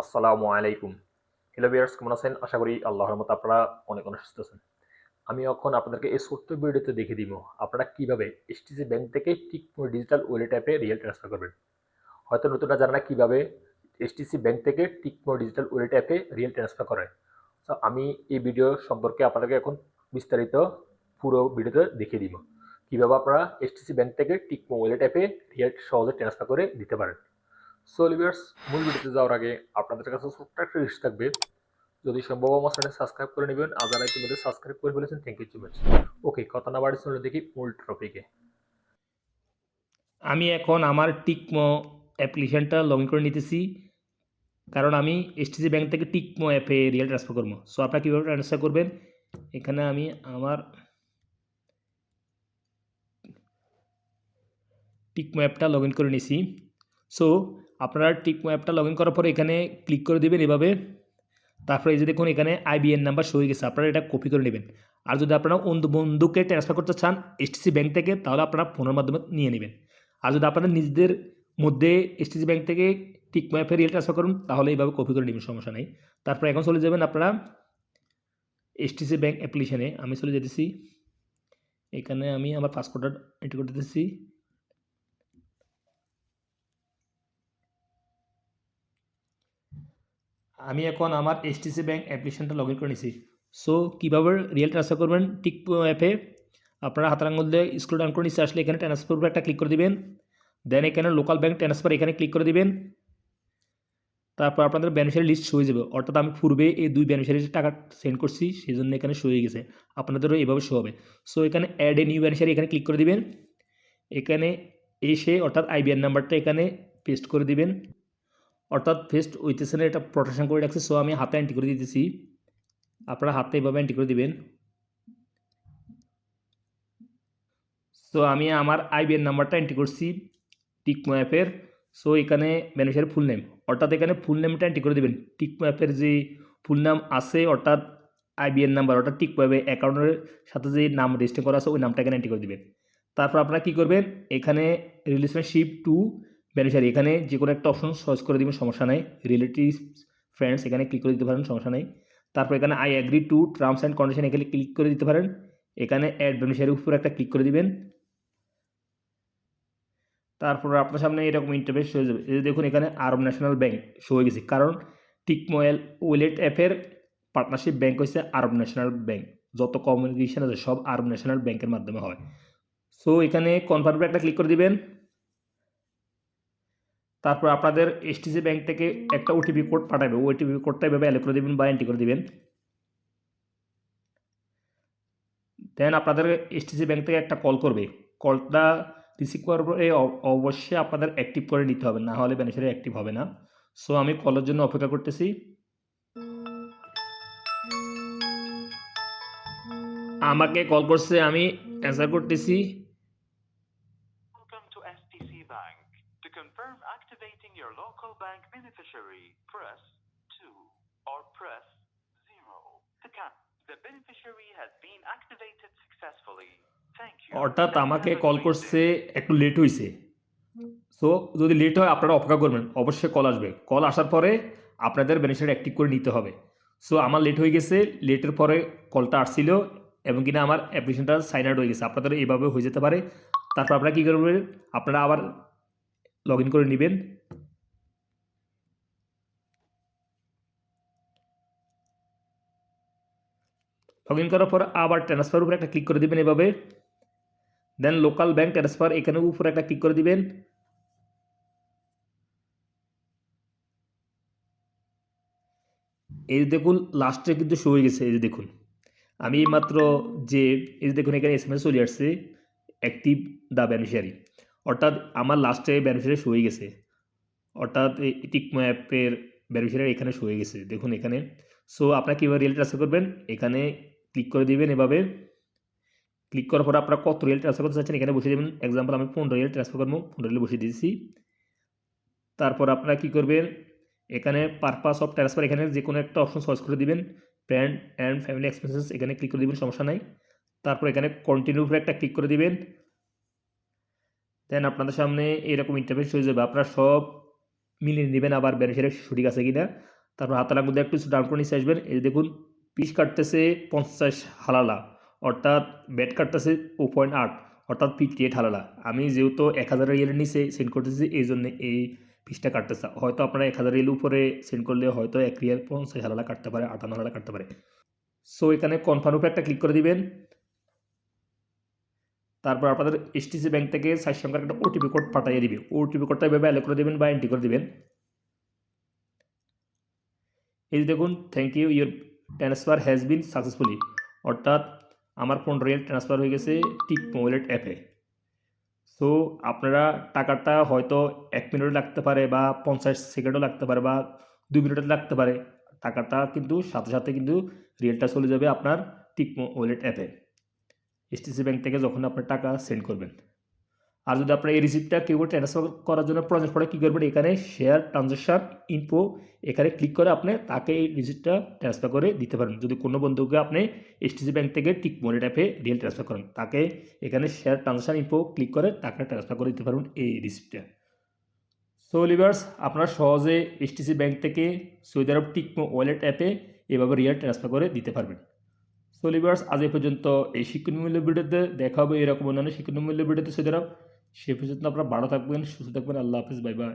আসসালামু আলাইকুম। হ্যালো বিয়ার্স কেমন আছেন? আশা করি আল্লাহর মতো আপনারা অনেক অনেক সুস্থ আছেন। আমি এখন আপনাদেরকে এই ছোট্ট ভিডিওতে দেখে দিব আপনারা কীভাবে এসটিসি ব্যাংক থেকে টিকমো ডিজিটাল ওয়ালেট অ্যাপে রিয়েল ট্রান্সফার করবেন। হয়তো নতুনরা জানা না কীভাবে এসটিসি ব্যাংক থেকে টিকমো ডিজিটাল ওয়ালেট অ্যাপে রিয়েল ট্রান্সফার করে। তো আমি এই ভিডিও সম্পর্কে আপনাদেরকে এখন বিস্তারিত পুরো ভিডিওতে দেখিয়ে দিব। কীভাবে আপনারা এসটিসি ব্যাংক থেকে টিকমো ওয়ালেট অ্যাপে রিয়েল সহজে ট্রান্সফার করে দিতে পারেন। সো লিভার্স মূল ভিডিওতে যাওয়ার আগে আপনাদের কাছে ছোট্ট একটা রিস্ক থাকবে। যদি সম্ভব আমার চ্যানেল সাবস্ক্রাইব করে নেবেন। আর যারা ইতিমধ্যে সাবস্ক্রাইব করে ফেলেছেন thank you so much okay কথা না বাড়ি চলে দেখি মূল টপিকে আমি এখন আমার টিকমো অ্যাপ্লিকেশনটা লগ ইন করে নিতেছি। কারণ আমি এসটিসি ব্যাংক থেকে টিকমো অ্যাপে রিয়েল ট্রান্সফার করব। সো আপনারা কীভাবে ট্রান্সফার করবেন? এখানে আমি আমার টিকমো অ্যাপটা লগ ইন করে নিছি। সো আপনারা টিকমো অ্যাপটা লগ ইন করার পরে এখানে ক্লিক করে দেবেন এভাবে। তারপরে এই যে দেখুন, এখানে আইবিএন নাম্বার শো হয়ে গেছে। আপনারা এটা কপি করে নেবেন। আর যদি আপনারা অন্য বন্ধুকে ট্রান্সফার করতে চান এসটিসি ব্যাংক থেকে, তাহলে আপনারা ফোনের মাধ্যমে নিয়ে নেবেন। আর যদি আপনারা নিজেদের মধ্যে এসটিসি ব্যাংক থেকে টিকমো অ্যাপে রিয়েল ট্রান্সফার করুন, তাহলে এইভাবে কপি করে নেবেন, সমস্যা নেই। তারপরে এখন চলে যাবেন আপনারা এসটিসি ব্যাংক অ্যাপ্লিকেশনে আমি চলে যেতেছি। এখানে আমি আমার পাসপোর্টটা এন্ট্রি করে দিতেছি। আমি এখন আমার এসটিসি ব্যাংক অ্যাপ্লিকেশনটা লগ ইন করে নিছি। সো কীভাবে রিয়েল ট্রান্সফার করবেন? টিক অ্যাপে আপনারা হাতের আঙুল দিয়ে স্ক্রল ডাউন করে নিচে আসলে এখানে ট্রান্সফার উপরে একটা ক্লিক করে দিবেন। দেন এখানে লোকাল ব্যাংক ট্রান্সফার এখানে ক্লিক করে দিবেন। তারপর আপনাদের বেনিফিশিয়ারি লিস্ট হয়ে যাবে। অর্থাৎ আমি পূর্বে এই দুই বেনিফিশিয়ারি টাকা সেন্ড করছি সেই জন্য এখানে শো হয়ে গেছে। আপনাদেরও এভাবে শো হবে। সো এখানে অ্যাড এ নিউ বেনিফিশিয়ারি এখানে ক্লিক করে দিবেন। এখানে এসে অর্থাৎ আইবিআর নাম্বারটা এখানে পেস্ট করে দিবেন। অর্থাৎ ফেস্ট উইথেছে এটা প্রোটেকশন করে রাখছে সো আমি হাতে এন্ট্রি করে দিতেছি আপনারা হাতে এভাবে এন্ট্রি করে দিবেন। সো আমি আমার আইবিএন নাম্বারটা এন্ট্রি করছি, টিকমো অ্যাপের সো এখানে বেনিফিশিয়ারি ফুল নেম অর্থাৎ এখানে ফুল নেমটা এন্ট্রি করে দেবেন। টিকমো অ্যাপের যে ফুল নাম আছে, অর্থাৎ আইবিএন নাম্বার অর্থাৎ টিকমো অ্যাপে অ্যাকাউন্টের সাথে যে নাম রেজিস্টার করা আছে, ওই নামটা এখানে এন্ট্রি করে দেবেন। তারপর আপনারা কী করবেন? এখানে রিলেশনশিপ টু বেনিফিশিয়ারি এখানে যে কোনো একটা অপশন সর্চ করে দেবেন, সমস্যা নেই। রিলেটিভ ফ্রেন্ডস এখানে ক্লিক করে দিতে পারেন, সমস্যা নেই। তারপর এখানে I agree to terms and condition এখানে ক্লিক করে দিতে পারেন। এখানে অ্যাড বেনিফিশিয়ারির উপর একটা ক্লিক করে দিবেন। তারপর আপনার সামনে এরকম ইন্টারফেস হয়ে যাবে। এই দেখুন, এখানে আরব ন্যাশনাল ব্যাংক শো হয়ে গেছে। কারণ টিকমোয়েল ওয়েলেট অ্যাপের পার্টনারশিপ ব্যাংক হচ্ছে আরব ন্যাশনাল ব্যাংক যত কমিউনিকেশন আছে, সব আরব ন্যাশনাল ব্যাংকের মাধ্যমে হয়। সো এখানে কনফার্মে একটা ক্লিক করে দিবেন। তারপর আপনাদের এসটিসি ব্যাংক থেকে একটা ওটিপি কোড পাঠাবে। ওটিপি কোডটা এভাবে অ্যালো করে দেবেন বা এন্ট্রি করে দেবেন। দেন আপনাদের এসটিসি ব্যাংক থেকে একটা কল করবে। কলটা রিসিভ করার পরে অবশ্যই আপনাদের অ্যাক্টিভ করে নিতে হবে। না হলে বেনিফিশিয়ারি অ্যাক্টিভ হবে না। সো আমি কলের জন্য অপেক্ষা করতেছি। আমাকে কল করছে, আমি অ্যান্সার করতেছি। Confirm activating your local bank beneficiary, press 2 or press 0. To can the beneficiary has been activated successfully. Thank you. অর্থাৎ আমাকে কল করছে. একটু লেট হয়েছে সো যদি লেট হয় আপনারা অপেক্ষা করবেন অবশ্যই কল আসবে কল আসার পরে আপনাদের বেনিফিশিয়ারি অ্যাক্টিভ করে নিতে হবে সো আমার লেট হয়ে গেছে লেটের পরে কলটা আসছিল এবং কিনা আমার অ্যাপ্লিকেশনটা সাইন আউট হয়ে গেছে আপনাদের এইভাবে হয়ে যেতে পারে তারপর আপনারা কী করবেন আপনারা আবার লগ করে নেবেন। লগ ইন করার পর আবার ট্রান্সফার উপরে একটা ক্লিক করে দেবেন এভাবে। দেন লোকাল ব্যাংক ট্রান্সফার এখানে উপরে একটা ক্লিক করে দিবেন। এই দেখুন লাস্টে কিন্তু শো হয়ে গেছে, এই যে দেখুন। আমি মাত্র যে, এই যে দেখুন, এখানে এস এম এস চলে আসছে অ্যাক্টিভ দ্য বেনিফিশিয়ারি অর্থাৎ আমার লাস্টে বেনিফিশিয়ারি শো হয়ে গেছে। অর্থাৎ টিকমো অ্যাপের বেনিফিশিয়ারি এখানে শো হয়ে গেছে, দেখুন এখানে। সো আপনারা কীভাবে রিয়েল ট্রান্সফার করবেন? এখানে ক্লিক করে দিবেন এভাবে। ক্লিক করার পরে আপনারা কত রিয়েল ট্রান্সফার করতে চাচ্ছেন এখানে বসিয়ে দেবেন। এক্সাম্পল আমি পনেরো রিয়েল ট্রান্সফার করব। পনেরো রিয়েল বসিয়ে দিয়েছি। তারপর আপনারা কী করবেন? এখানে পারপাস অফ ট্রান্সফার এখানে যে কোনো একটা অপশন চয়েস করে দিবেন। ফ্রেন্ড অ্যান্ড ফ্যামিলি এক্সপেন্সেস এখানে ক্লিক করে দিবেন, সমস্যা নাই। তারপর এখানে কন্টিনিউ উপরে একটা ক্লিক করে দিবেন। দেন আপনাদের সামনে এরকম ইন্টারফেস হয়ে যাবে আপনারা সব মিলিয়ে নেবেন আবার বেনিফিশিয়ারি সঠিক আছে কিনা। তারপর হাতালার মধ্যে একটু ডাউন করে নিচে আসবেন। এই দেখুন পিস কাটতেছে পঞ্চাশ হালালা, অর্থাৎ ব্যাট কাটতেছে ও পয়েন্ট আট অর্থাৎ ফিফটি এইট হালালা। আমি যেহেতু এক হাজার রিয়েলের নিচে সেন্ড করতেছি, এই জন্য এই পিসটা কাটতেছে। হয়তো আপনারা এক হাজার রিয়েল উপরে সেন্ড করলে হয়তো এক রিয়েল পঞ্চাশ হালালা কাটতে পারে, আটান্ন হালালা কাটতে পারে। সো এখানে কনফার্ম উপরে একটা ক্লিক করে দিবেন। তারপর আপনাদের এসটিসি ব্যাংক থেকে সাত সংখ্যার একটা ওটিপি কোড পাঠিয়ে দিবে। ওটিপি কোডটা এভাবে অ্যালো করে দেবেন বা এন্ট্রি করে দেবেন। এই দেখুন thank you your transfer has been successfully অর্থাৎ আমার ফোন রিয়েল ট্রান্সফার হয়ে গেছে টিক মোবাইলের অ্যাপে সো আপনারা টাকাটা হয়তো এক মিনিটও লাগতে পারে বা পঞ্চাশ সেকেন্ডও লাগতে পারে বা দু মিনিটও লাগতে পারে। টাকাটা কিন্তু সাথে সাথে কিন্তু রিয়েলটা চলে যাবে আপনার টিক ওয়ালেট অ্যাপে এসটিসি ব্যাংক থেকে যখন আপনার টাকা সেন্ড করবেন। আর যদি আপনার এই রিসিপ্টটা কেউ ট্রান্সফার করার জন্য প্রয়োজন পড়ে কী করবেন? এখানে শেয়ার ট্রানজ্যাকশান ইনফো এখানে ক্লিক করে আপনি তাকে এই রিসিপ্টটা ট্রান্সফার করে দিতে পারেন। যদি কোনো বন্ধুকে আপনি এসটিসি ব্যাংক থেকে টিক মনিট অ্যাপে রিয়েল ট্রান্সফার করেন, তাকে এখানে শেয়ার ট্রানজ্যাকশান ইনফো ক্লিক করে তাকে ট্রান্সফার করে দিতে পারবেন এই রিসিপ্টটা সো লিভার্স আপনারা সহজে এসটিসি ব্যাংক থেকে সৌদি আরব টিকমো ওয়ালেট অ্যাপে এভাবে রিয়েল ট্রান্সফার করে দিতে পারবেন। সো লিভার্স আজ এই পর্যন্ত এই শিক্ষণমূল্য ভিডিওতে দেখা হবে এরকম অন্যান্য শিক্ষণমূল্য ভিডিওতে। সে দ্বারা সে পর্যন্ত আপনারা ভালো থাকবেন, সুস্থ থাকবেন, আল্লাহ হাফিজ বাই বাই